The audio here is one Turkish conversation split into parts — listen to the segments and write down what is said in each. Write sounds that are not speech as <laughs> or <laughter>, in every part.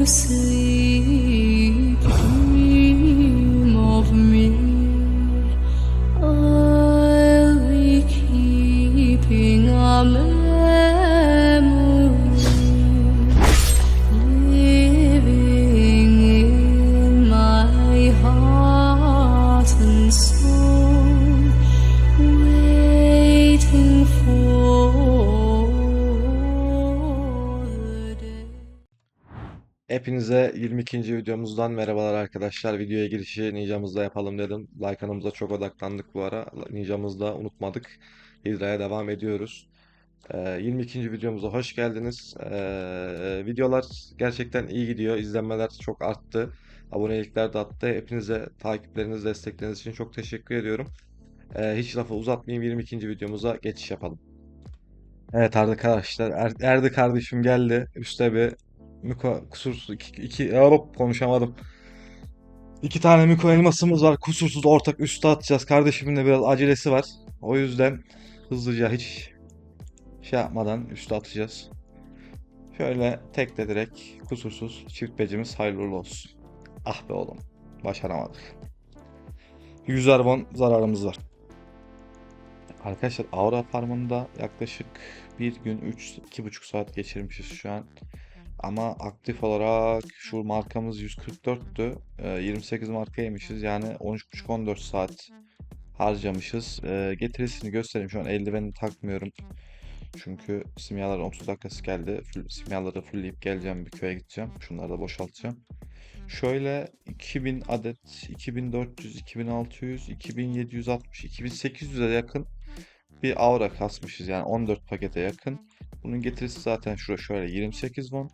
Bruce. Hepinize 22. videomuzdan merhabalar arkadaşlar. Videoya girişi Ninja'mızda yapalım dedim. Lycan'ımıza çok odaklandık bu ara. Ninja'mızda unutmadık. Hidra'ya devam ediyoruz. Ee, 22. videomuza hoş geldiniz. Ee, videolar gerçekten iyi gidiyor. İzlenmeler çok arttı. Abonelikler de arttı. Hepinize takipleriniz, destekleriniz için çok teşekkür ediyorum. Ee, hiç lafı uzatmayayım. 22. videomuza geçiş yapalım. Evet arkadaşlar. Er, Erdi kardeşim geldi. Üste bir Miko kusursuz iki, iki hop konuşamadım. İki tane Miko elmasımız var. Kusursuz ortak üste atacağız. Kardeşimin de biraz acelesi var. O yüzden hızlıca hiç şey yapmadan üste atacağız. Şöyle tekle direkt kusursuz çift becimiz hayırlı olsun. Ah be oğlum. Başaramadık. 100 arbon zararımız var. Arkadaşlar Aura farmında yaklaşık bir gün 3-2,5 saat geçirmişiz şu an. Ama aktif olarak şu markamız 144'tü. Ee, 28 marka yemişiz. Yani 13,5-14 saat harcamışız. Ee, getirisini göstereyim. Şu an eldiveni takmıyorum. Çünkü simyaların 30 dakikası geldi. Simyaları fullleyip geleceğim. Bir köye gideceğim. Şunları da boşaltacağım. Şöyle 2000 adet, 2400, 2600, 2760, 2800'e yakın bir aura kasmışız. Yani 14 pakete yakın. Bunun getirisi zaten şurada şöyle 28 won.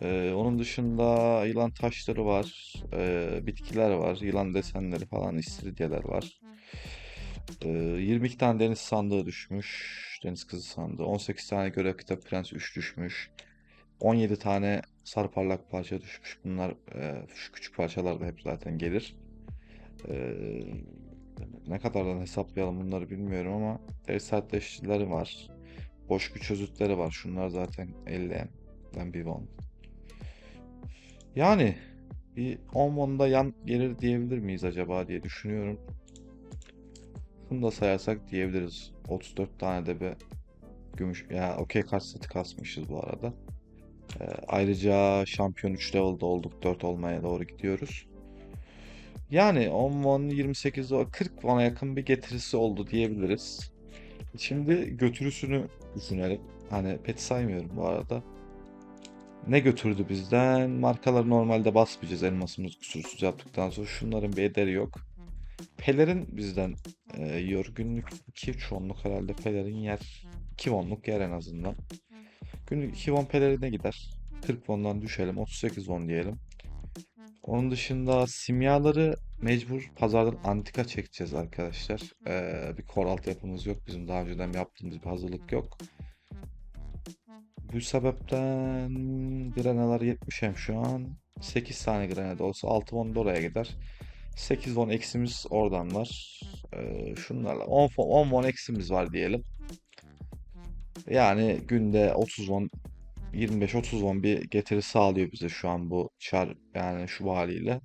Ee, onun dışında yılan taşları var, ee, bitkiler var, yılan desenleri falan, istiridyeler var. Ee, 22 tane deniz sandığı düşmüş, deniz kızı sandığı. 18 tane görev kitap prens 3 düşmüş. 17 tane sarı parlak parça düşmüş. Bunlar e, şu küçük parçalar da hep zaten gelir. Ee, ne kadardan hesaplayalım bunları bilmiyorum ama deri sertleştirileri var. Boş güç özütleri var. Şunlar zaten 50'den bir won. Yani bir 10 won'da yan gelir diyebilir miyiz acaba diye düşünüyorum. Şunu da sayarsak diyebiliriz. 34 tane de bir gümüş ya okey kart seti kasmışız bu arada. Ee, ayrıca şampiyon 3 level'da olduk. 4 olmaya doğru gidiyoruz. Yani 10 won 28 o 40 won'a yakın bir getirisi oldu diyebiliriz. Şimdi götürüsünü düşünelim. Hani pet saymıyorum bu arada. Ne götürdü bizden? Markaları normalde basmayacağız elmasımızı kusursuz yaptıktan sonra. Şunların bir ederi yok. Pelerin bizden e, yiyor. Günlük 2 wonluk herhalde pelerin yer. 2 wonluk yer en azından. Günlük 2 won pelerine gider. 40 won'dan düşelim. 38 won diyelim. Onun dışında simyaları mecbur pazardan antika çekeceğiz arkadaşlar. Ee, bir kor altyapımız yok. Bizim daha önceden yaptığımız bir hazırlık yok. Bu sebepten grenalar 70 hem şu an. 8 tane grena da olsa 6 won da oraya gider. 8 won eksimiz oradan var. Ee, şunlarla 10 won, 10 won eksimiz var diyelim. Yani günde 30 won 25-30 won bir getiri sağlıyor bize şu an bu çar yani şu haliyle.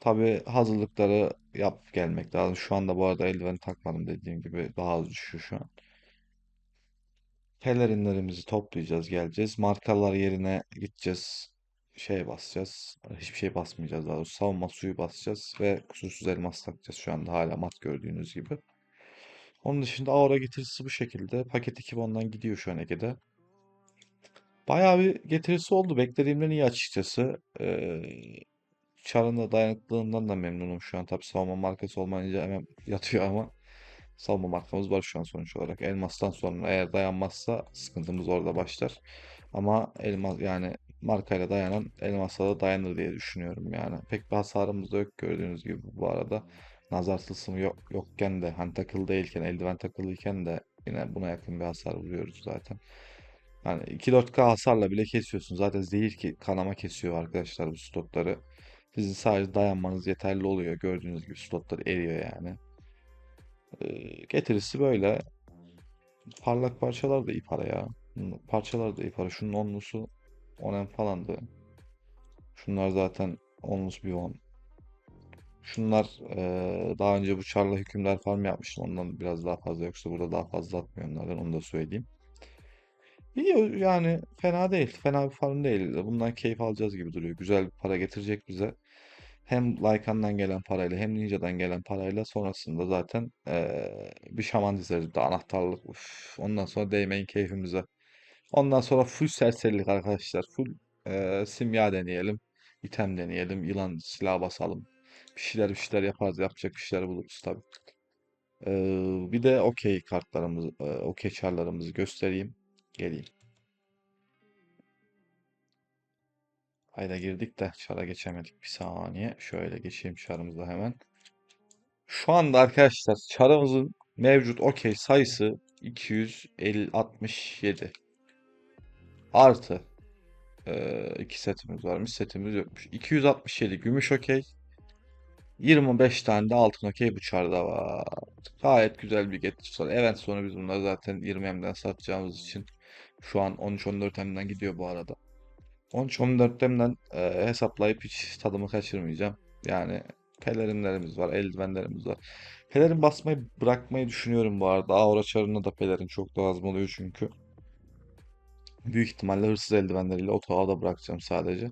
Tabii hazırlıkları yap gelmek lazım. Şu anda bu arada eldiven takmadım dediğim gibi daha az düşüyor şu an. Pelerinlerimizi toplayacağız, geleceğiz. Markalar yerine gideceğiz. Şey basacağız. Hiçbir şey basmayacağız daha doğrusu. Savunma suyu basacağız ve kusursuz elmas takacağız şu anda hala mat gördüğünüz gibi. Onun dışında aura getirisi bu şekilde. Paket 2 ondan gidiyor şu an Ege'de. Bayağı bir getirisi oldu. Beklediğimden iyi açıkçası. Ee, Char'ın da dayanıklılığından da memnunum şu an. Tabii savunma markası olmayınca hemen yatıyor ama savunma markamız var şu an sonuç olarak. Elmas'tan sonra eğer dayanmazsa sıkıntımız orada başlar. Ama elmas yani markayla dayanan elmasla da dayanır diye düşünüyorum yani. Pek bir hasarımız da yok gördüğünüz gibi bu arada. Nazar tılsımı yok, yokken de hani takılı değilken eldiven takılıyken de yine buna yakın bir hasar vuruyoruz zaten. Yani 2-4K hasarla bile kesiyorsun. Zaten zehir ki kanama kesiyor arkadaşlar bu slotları. Sizin sadece dayanmanız yeterli oluyor. Gördüğünüz gibi slotlar eriyor yani. Ee, getirisi böyle. Parlak parçalar da iyi para ya. Parçalar da iyi para. Şunun onlusu 10 falandı. Şunlar zaten onlus bir on. Şunlar eee, daha önce bu Çarla hükümdar farm yapmıştım. Ondan biraz daha fazla yoksa burada daha fazla atmıyor onlardan onu da söyleyeyim. Yani fena değil. Fena bir farm değil. Bundan keyif alacağız gibi duruyor. Güzel bir para getirecek bize. Hem Lycan'dan gelen parayla hem Ninja'dan gelen parayla sonrasında zaten eee, bir şaman dizeriz. De anahtarlık. Uf, ondan sonra değmeyin keyfimize. Ondan sonra full serserilik arkadaşlar. Full eee, simya deneyelim. item deneyelim. Yılan silah basalım. Bir şeyler bir şeyler yaparız. Yapacak bir şeyler buluruz tabii. Eee, bir de okey kartlarımızı, okey çarlarımızı göstereyim. Geleyim. Hayda girdik de çara geçemedik. Bir saniye. Şöyle geçeyim çarımıza hemen. Şu anda arkadaşlar çarımızın mevcut okey sayısı 267. Artı eee, iki setimiz varmış. Setimiz yokmuş. 267 gümüş okey. 25 tane de altın okey bu çarda var. Gayet güzel bir getiri var. Evet sonra biz bunları zaten 20M'den satacağımız için şu an 13-14 M'den gidiyor bu arada. 13-14 M'den e, hesaplayıp hiç tadımı kaçırmayacağım. Yani pelerinlerimiz var, eldivenlerimiz var. Pelerin basmayı bırakmayı düşünüyorum bu arada. Aura çarında da pelerin çok lazım oluyor çünkü. Büyük ihtimalle hırsız eldivenleriyle otoğa da bırakacağım sadece.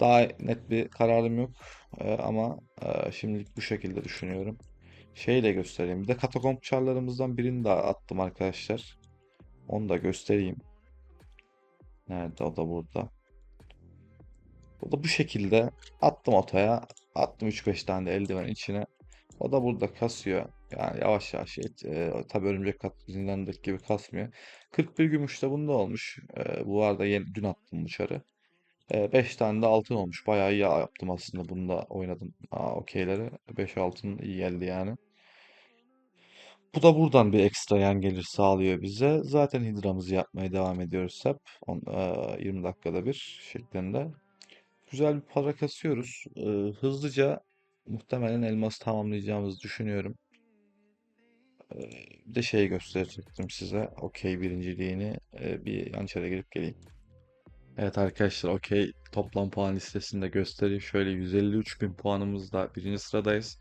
Daha net bir kararım yok E, ama e, şimdilik bu şekilde düşünüyorum. Şeyi de göstereyim. Bir de katakomb çarlarımızdan birini daha attım arkadaşlar. Onu da göstereyim. Nerede? O da burada. O da bu şekilde attım otoya. Attım 3-5 tane de eldiven içine. O da burada kasıyor. Yani yavaş yavaş et, e, tabii örümcek zindanındaki gibi kasmıyor. 41 gümüş de bunda olmuş. E, bu arada yeni, dün attım bu çarı. 5 tane de altın olmuş. Bayağı iyi yaptım aslında. Bunda oynadım. Aa, okeyleri. 5 altın iyi geldi yani. Bu da buradan bir ekstra yan gelir sağlıyor bize. Zaten hidramızı yapmaya devam ediyoruz hep. On- e, 20 dakikada bir şeklinde. Güzel bir para kasıyoruz. E, hızlıca muhtemelen elması tamamlayacağımızı düşünüyorum. E, bir de şey gösterecektim size. Okey birinciliğini. E, bir yançara girip geleyim. Evet arkadaşlar okey toplam puan listesinde göstereyim. Şöyle 153 bin puanımızda birinci sıradayız.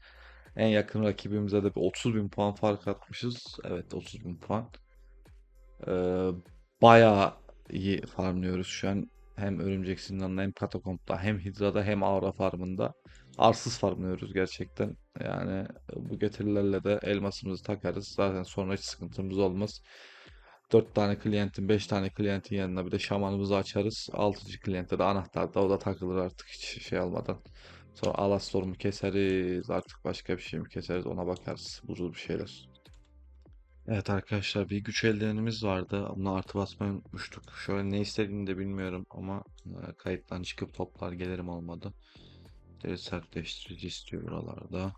En yakın rakibimize de bir 30 bin puan fark atmışız. Evet 30 bin puan. Ee, bayağı iyi farmlıyoruz şu an. Hem Örümcek Zindanı'nda hem Katakomb'da hem Hidra'da hem Aura farmında. Arsız farmlıyoruz gerçekten. Yani bu getirilerle de elmasımızı takarız. Zaten sonra hiç sıkıntımız olmaz. 4 tane klientin 5 tane klientin yanına bir de şamanımızı açarız. 6. kliyente de anahtar da o da takılır artık hiç şey almadan. Sonra Alastor mu keseriz artık başka bir şey mi keseriz ona bakarız. Buluruz bir şeyler. Evet arkadaşlar bir güç eldivenimiz vardı. Ona artı basmayı unutmuştuk. Şöyle ne istediğini de bilmiyorum ama e, kayıttan çıkıp toplar gelirim olmadı. Deri sertleştirici istiyor buralarda.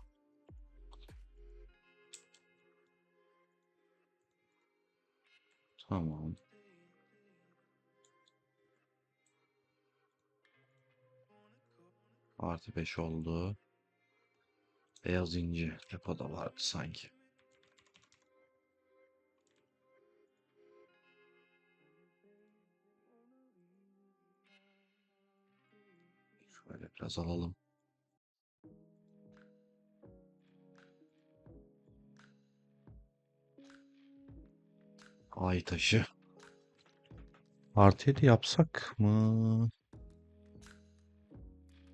Tamam. Artı 5 oldu. Beyaz inci depoda vardı sanki. Şöyle biraz alalım. Ay taşı. Artı 7 yapsak mı?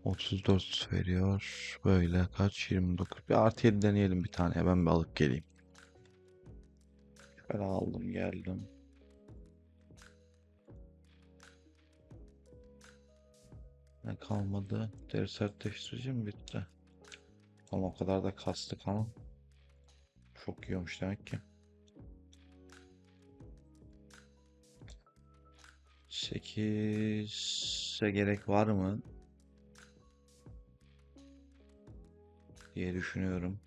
34 veriyor. Böyle kaç? 29. Bir artı 7 deneyelim bir tane. Ben bir alıp geleyim. Şöyle aldım geldim. Ne kalmadı? Deri sertleştirici mi bitti? Ama o kadar da kastık ama. Çok yiyormuş demek ki. 8'e gerek var mı? diye düşünüyorum.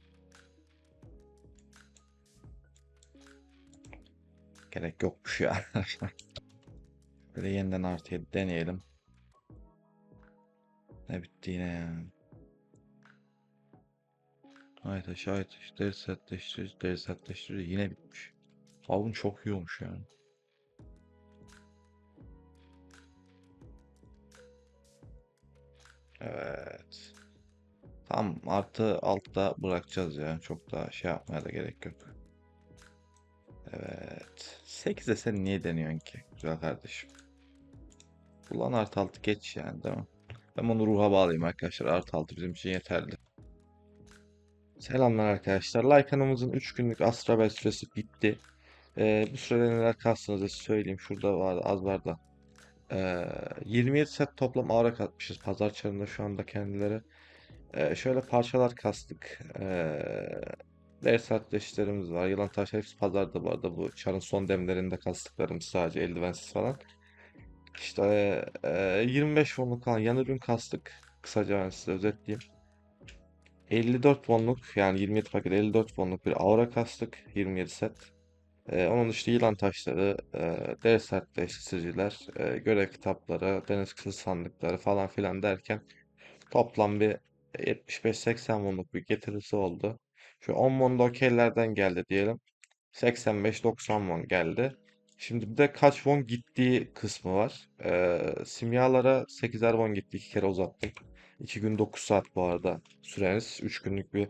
Gerek yokmuş ya. <laughs> Böyle yeniden artı 7 deneyelim. Ne bitti yine ya. Ay taş ay taş deri sertleştirici deri sertleştirici yine bitmiş. Avun çok iyi olmuş yani. Evet. Tam artı altta bırakacağız ya. Çok da şey yapmaya da gerek yok. Evet. 8'e sen niye deniyorsun ki? Güzel kardeşim. Ulan artı altı geç yani değil mi? Ben onu ruha bağlayayım arkadaşlar. Artı altı bizim için yeterli. Selamlar arkadaşlar. Lycan'ımızın 3 günlük Astrabel süresi bitti. Ee, bu sürede neler kastığınızı söyleyeyim. Şurada vardı az var da. Ee, 27 set toplam aura katmışız pazar çarında şu anda kendileri. Ee, şöyle parçalar kastık. Ee, ders sertleştirimiz var. Yılan taş hepsi pazarda bu arada. Bu çarın son demlerinde kastıklarımız sadece eldivensiz falan. İşte ee, 25 wonluk falan yan ürün kastık. Kısaca ben size özetleyeyim. 54 wonluk yani 27 paket 54 wonluk bir aura kastık. 27 set. Ee, onun dışında yılan taşları, e, ders sertleştiriciler, e, görev kitapları, deniz kızı sandıkları falan filan derken Toplam bir 75-80 wonluk bir getirisi oldu. Şu 10 won okeylerden geldi diyelim. 85-90 won geldi. Şimdi bir de kaç won gittiği kısmı var. Ee, simyalara 8'er won gitti. iki kere uzattım. 2 gün 9 saat bu arada süreniz. 3 günlük bir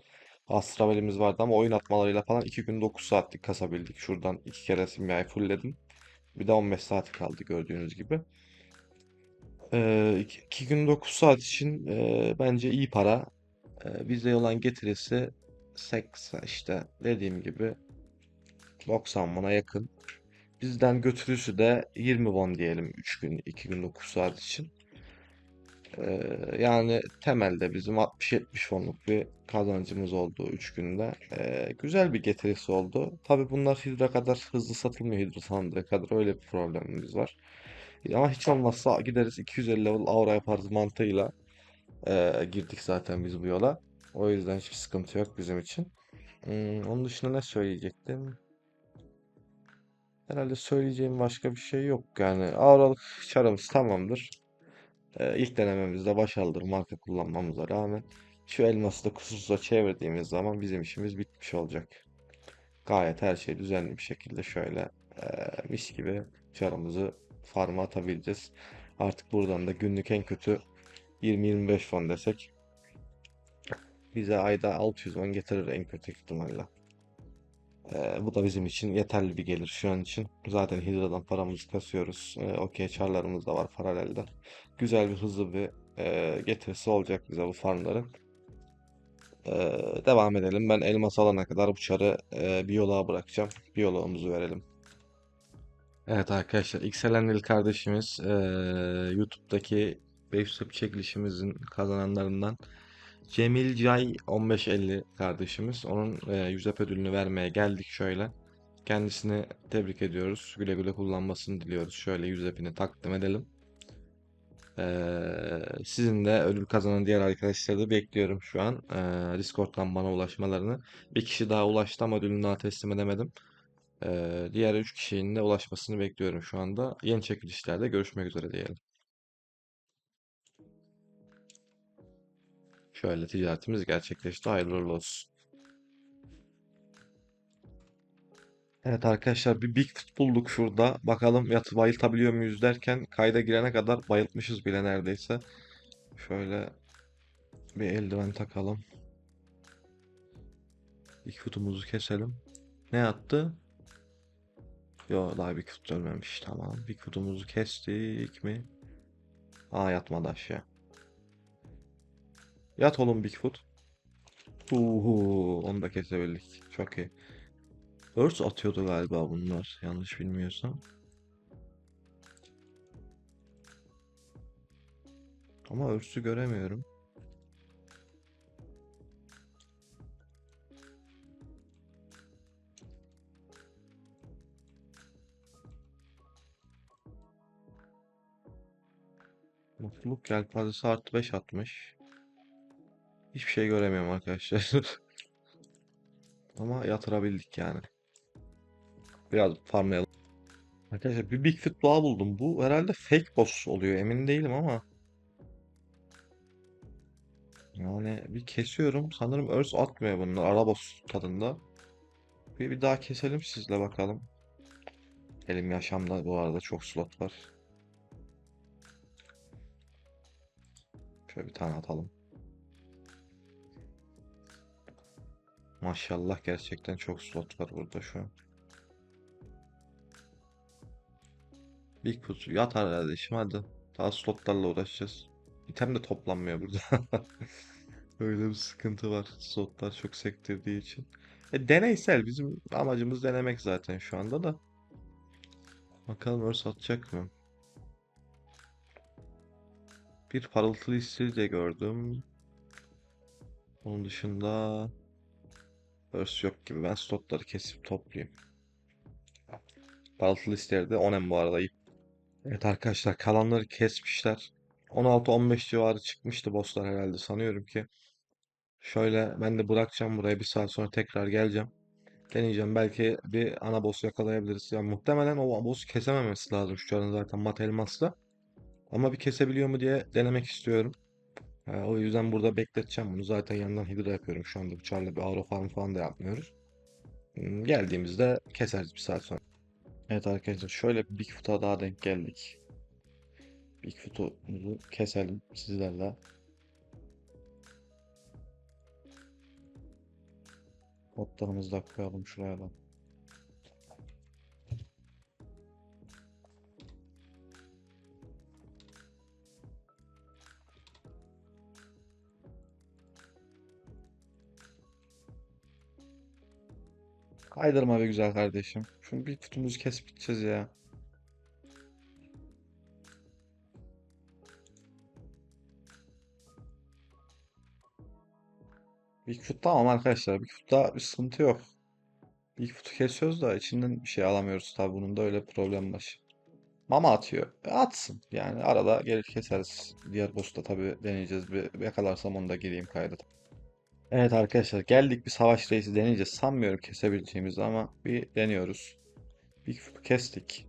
Astravel'imiz vardı ama oyun atmalarıyla falan 2 gün 9 saatlik kasabildik. Şuradan 2 kere simyayı fullledim. Bir de 15 saat kaldı gördüğünüz gibi. Ee, iki, iki gün 9 saat için e, bence iyi para. Ee, bize olan getirisi 80 işte dediğim gibi 90 bana yakın. Bizden götürüsü de 20 won diyelim 3 gün 2 gün 9 saat için. Ee, yani temelde bizim 60-70 wonluk bir kazancımız oldu 3 günde. Ee, güzel bir getirisi oldu. Tabii bunlar Hydra kadar hızlı satılmıyor Hydra sandığı kadar öyle bir problemimiz var. Ama hiç olmazsa gideriz 250 level aura yaparız mantığıyla eee, girdik zaten biz bu yola. O yüzden hiçbir sıkıntı yok bizim için. Hmm, onun dışında ne söyleyecektim? Herhalde söyleyeceğim başka bir şey yok. Yani auralık çarımız tamamdır. Eee ilk denememizde başarılıdır marka kullanmamıza rağmen. Şu elması da kusursuza çevirdiğimiz zaman bizim işimiz bitmiş olacak. Gayet her şey düzenli bir şekilde şöyle eee, mis gibi çarımızı farma atabileceğiz. Artık buradan da günlük en kötü 20-25 fon desek bize ayda 600 won getirir en kötü ihtimalle. Eee, bu da bizim için yeterli bir gelir şu an için. Zaten Hydra'dan paramızı kasıyoruz. Eee okey çarlarımız da var paralelde. Güzel bir hızlı bir eee, getirisi olacak bize bu farmların. Eee, devam edelim. Ben elmas alana kadar bu çarı eee, biyoloğa bırakacağım. Biyoloğumuzu verelim. Evet arkadaşlar Xelenil kardeşimiz eee, YouTube'daki Webstep çekilişimizin kazananlarından Cemil Cay 1550 kardeşimiz. Onun eee 100 EP ödülünü vermeye geldik şöyle. Kendisini tebrik ediyoruz. Güle güle kullanmasını diliyoruz. Şöyle 100 EP'ini takdim edelim. Eee, sizin de ödül kazanan diğer arkadaşları da bekliyorum şu an. Eee, Discord'dan bana ulaşmalarını. Bir kişi daha ulaştı ama ödülünü daha teslim edemedim. Ee, diğer 3 kişinin de ulaşmasını bekliyorum şu anda. Yeni çekilişlerde görüşmek üzere diyelim. Şöyle ticaretimiz gerçekleşti. Hayırlı olsun. Evet arkadaşlar bir Bigfoot bulduk şurada. Bakalım yatı bayıltabiliyor muyuz derken kayda girene kadar bayıltmışız bile neredeyse. Şöyle bir eldiven takalım. Bigfoot'umuzu keselim. Ne attı? Yo daha Bigfoot ölmemiş. Tamam. Bigfoot'umuzu kestik mi? Aa yatmadı aşağı. Yat oğlum Bigfoot. Uhu, onu da kesebildik. Çok iyi. Örs atıyordu galiba bunlar. Yanlış bilmiyorsam. Ama örsü göremiyorum. Mutluluk yelpazesi artı 5 atmış. Hiçbir şey göremiyorum arkadaşlar. <laughs> Ama yatırabildik yani. Biraz farmlayalım. Arkadaşlar bir Bigfoot daha buldum. Bu herhalde fake boss oluyor. Emin değilim ama. Yani bir kesiyorum. Sanırım örs atmıyor bunlar. Ara boss tadında. Bir, bir daha keselim sizle bakalım. Elim yaşamda bu arada çok slot var. Şöyle bir tane atalım. Maşallah gerçekten çok slot var burada şu an. Bigfoot yat kardeşim hadi. Daha slotlarla uğraşacağız. İtem de toplanmıyor burada. <laughs> Öyle bir sıkıntı var. Slotlar çok sektirdiği için. E, deneysel bizim amacımız denemek zaten şu anda da. Bakalım örs atacak mı? Bir parıltılı iksiri de gördüm. Onun dışında örs yok gibi. Ben slotları kesip toplayayım. Parıltılı iksiri de onem bu arada. Evet arkadaşlar kalanları kesmişler. 16-15 civarı çıkmıştı bosslar herhalde sanıyorum ki. Şöyle ben de bırakacağım buraya bir saat sonra tekrar geleceğim. Deneyeceğim belki bir ana boss yakalayabiliriz. Yani muhtemelen o boss'u kesememesi lazım şu an zaten mat elmasla. Ama bir kesebiliyor mu diye denemek istiyorum. Ee, o yüzden burada bekleteceğim bunu. Zaten yandan hidra yapıyorum şu anda. Bıçarla bir auro farm falan da yapmıyoruz. Hmm, Geldiğimizde keseriz bir saat sonra. Evet arkadaşlar şöyle Bigfoot'a daha denk geldik. Bigfoot'umuzu keselim sizlerle. Botlarımızı da koyalım şuraya da. Kaydırma be güzel kardeşim. Şunu bir kutumuzu kesip gideceğiz ya. Bigfoot tamam arkadaşlar. Bigfoot'ta bir sıkıntı yok. Bigfoot'u kesiyoruz da içinden bir şey alamıyoruz tabi bunun da öyle bir problem var. Mama atıyor. E, atsın. Yani arada gelir keseriz. Diğer boss'ta tabi deneyeceğiz. Bir, bir yakalarsam onu da gireyim kayda. Evet arkadaşlar geldik bir savaş reisi deneyeceğiz. Sanmıyorum kesebileceğimizi ama bir deniyoruz. Bigfoot'u kestik.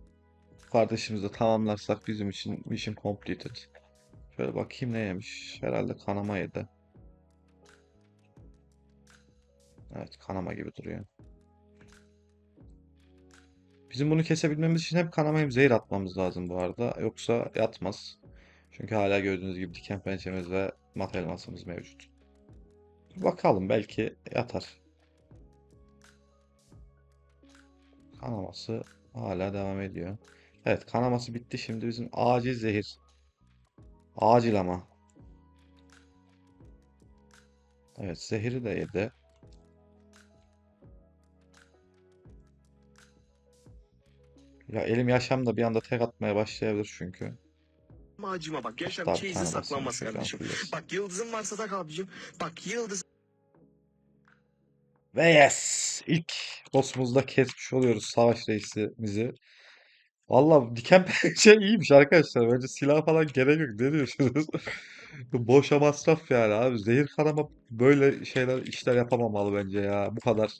Kardeşimizi de tamamlarsak bizim için mission completed. Şöyle bakayım ne yemiş. Herhalde kanama yedi. Evet kanama gibi duruyor. Bizim bunu kesebilmemiz için hep kanama hem zehir atmamız lazım bu arada. Yoksa yatmaz. Çünkü hala gördüğünüz gibi diken pençemiz ve mat elmasımız mevcut. Bakalım belki yatar. Kanaması hala devam ediyor. Evet kanaması bitti. Şimdi bizim acil zehir. Acil ama. Evet zehiri de yedi. Ya elim yaşamda bir anda tek atmaya başlayabilir çünkü. Ama acıma bak. Chase'de tane saklanmaz kardeşim. fırlasın. Bak yıldızın varsa tak abicim. Bak yıldız Ve yes! İlk boss'umuzda kesmiş oluyoruz savaş reisimizi. Valla diken <laughs> pençe iyiymiş arkadaşlar. Bence silah falan gerek yok. Ne diyorsunuz? Boşa masraf yani abi. Zehir kanama böyle şeyler işler yapamamalı bence ya. Bu kadar.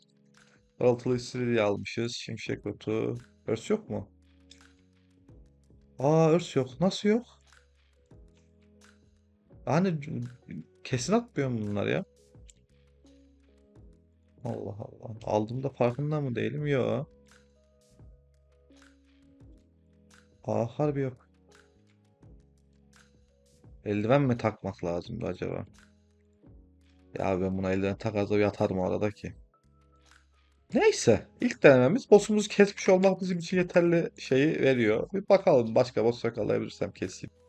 Parıltılı istiridye almışız. Şimşek otu. Örs yok mu? Aa örs yok. Nasıl yok? Hani kesin atmıyor mu bunlar ya? Allah Allah. Aldığımda farkında mı değilim? Yok. Aa harbi yok. Eldiven mi takmak lazımdı acaba? Ya ben buna eldiven takarsam yatarım arada ki. Neyse. ilk denememiz boss'umuzu kesmiş olmak bizim için yeterli şeyi veriyor. Bir bakalım başka boss yakalayabilirsem keseyim.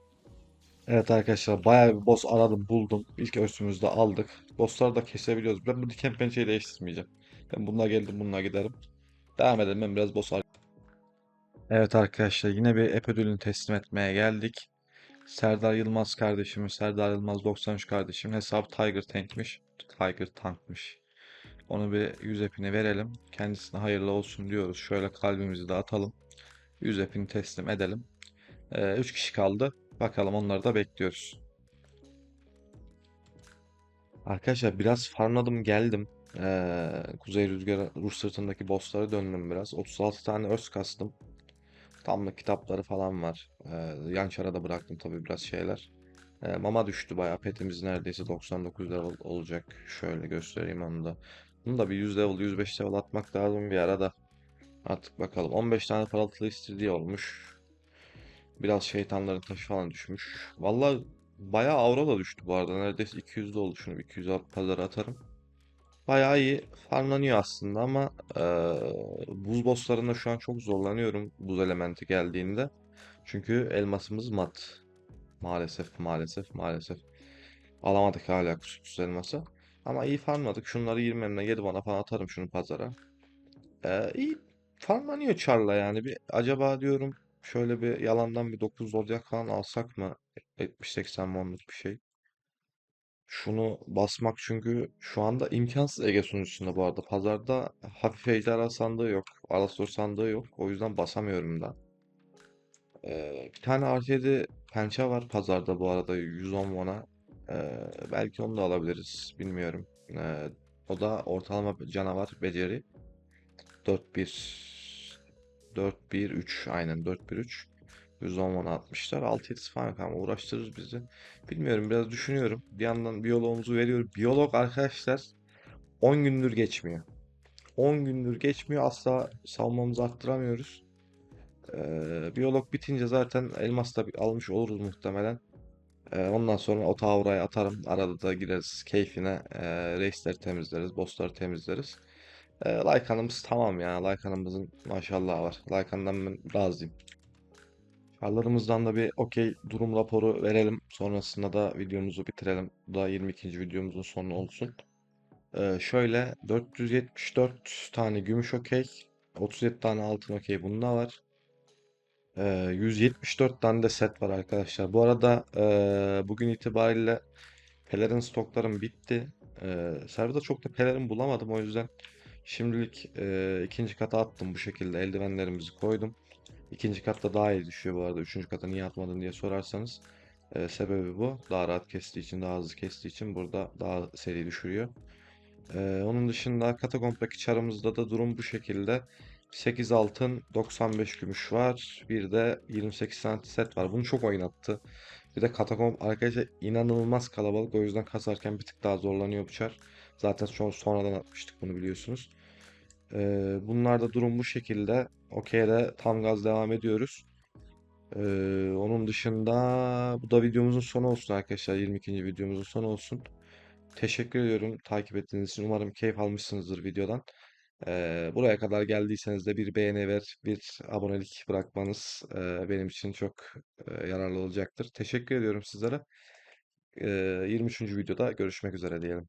Evet arkadaşlar bayağı bir boss aradım buldum. İlk örsümüzü de aldık. Bossları da kesebiliyoruz. Ben bu diken pençeyi değiştirmeyeceğim. Ben bununla geldim bununla giderim. Devam edelim ben biraz boss Evet arkadaşlar yine bir ep ödülünü teslim etmeye geldik. Serdar Yılmaz kardeşimiz, Serdar Yılmaz 93 kardeşim hesap Tiger Tank'miş. Tiger Tank'mış. Onu bir 100 epini verelim. Kendisine hayırlı olsun diyoruz. Şöyle kalbimizi de atalım. 100 epini teslim edelim. 3 kişi kaldı. Bakalım onları da bekliyoruz. Arkadaşlar biraz farmladım geldim. Ee, Kuzey Rüzgarı Rus sırtındaki bosslara döndüm biraz. 36 tane örs kastım. Tamlık kitapları falan var. Ee, yan çara da bıraktım tabii biraz şeyler. Ee, mama düştü bayağı. Petimiz neredeyse 99 level olacak. Şöyle göstereyim onu da. Bunu da bir 100 level, 105 level atmak lazım bir arada. Artık bakalım. 15 tane parıltılı istiridye olmuş. Biraz şeytanların taşı falan düşmüş. Vallahi Bayağı avro da düştü bu arada. Neredeyse 200 de oldu. Şunu bir 200 alıp pazara atarım. Bayağı iyi farmlanıyor aslında ama eee, buz bosslarında şu an çok zorlanıyorum buz elementi geldiğinde. Çünkü elmasımız mat. Maalesef, maalesef, maalesef. Alamadık hala kusursuz elması. Ama iyi farmladık. Şunları 20 eline 7 bana falan atarım şunu pazara. Ee, iyi farmlanıyor Char'la yani. Bir acaba diyorum şöyle bir yalandan bir 9 zodyak falan alsak mı? 70-80 monluk bir şey. Şunu basmak çünkü şu anda imkansız Ege sunucusunda bu arada. Pazarda hafif ejderha sandığı yok. Alastor sandığı yok. O yüzden basamıyorum da. Ee, bir tane R7 pençe var pazarda bu arada 110 won'a. Ee, belki onu da alabiliriz. Bilmiyorum. Ee, o da ortalama canavar beceri. 4-1 4-1-3 aynen 4-1-3 110 won atmışlar. 6-7 falan yok ama uğraştırır bizi. Bilmiyorum biraz düşünüyorum. Bir yandan biyoloğumuzu veriyorum. Biyolog arkadaşlar 10 gündür geçmiyor. 10 gündür geçmiyor. Asla savunmamızı arttıramıyoruz. Ee, biyolog bitince zaten elmas da almış oluruz muhtemelen. Ee, ondan sonra o tavrayı atarım. Arada da gireriz keyfine. Ee, reisleri temizleriz. Bossları temizleriz. Ee, Lycan'ımız tamam ya. Lycan'ımızın maşallah var. Lycan'dan ben razıyım. Çarlarımızdan da bir okey durum raporu verelim. Sonrasında da videomuzu bitirelim. Bu da 22. videomuzun sonu olsun. Ee, şöyle 474 tane gümüş okey. 37 tane altın okey bunda var. Ee, 174 tane de set var arkadaşlar. Bu arada ee, bugün itibariyle pelerin stoklarım bitti. Ee, serverda çok da pelerin bulamadım. O yüzden şimdilik ee, ikinci kata attım bu şekilde. Eldivenlerimizi koydum. İkinci katta daha iyi düşüyor bu arada. Üçüncü kata niye atmadın diye sorarsanız ee, sebebi bu. Daha rahat kestiği için, daha hızlı kestiği için burada daha seri düşürüyor. Ee, onun dışında katakomptaki çarımızda da durum bu şekilde. 8 altın, 95 gümüş var. Bir de 28 santim set var. Bunu çok oynattı. Bir de katakomp arkadaşlar inanılmaz kalabalık. O yüzden kasarken bir tık daha zorlanıyor bu çar. Zaten son, sonradan atmıştık bunu biliyorsunuz. Ee, bunlarda durum bu şekilde. Okey'de tam gaz devam ediyoruz. Ee, onun dışında bu da videomuzun sonu olsun arkadaşlar. 22. videomuzun sonu olsun. Teşekkür ediyorum takip ettiğiniz için. Umarım keyif almışsınızdır videodan. Ee, buraya kadar geldiyseniz de bir beğeni ver, bir abonelik bırakmanız e, benim için çok e, yararlı olacaktır. Teşekkür ediyorum sizlere. Ee, 23. videoda görüşmek üzere diyelim.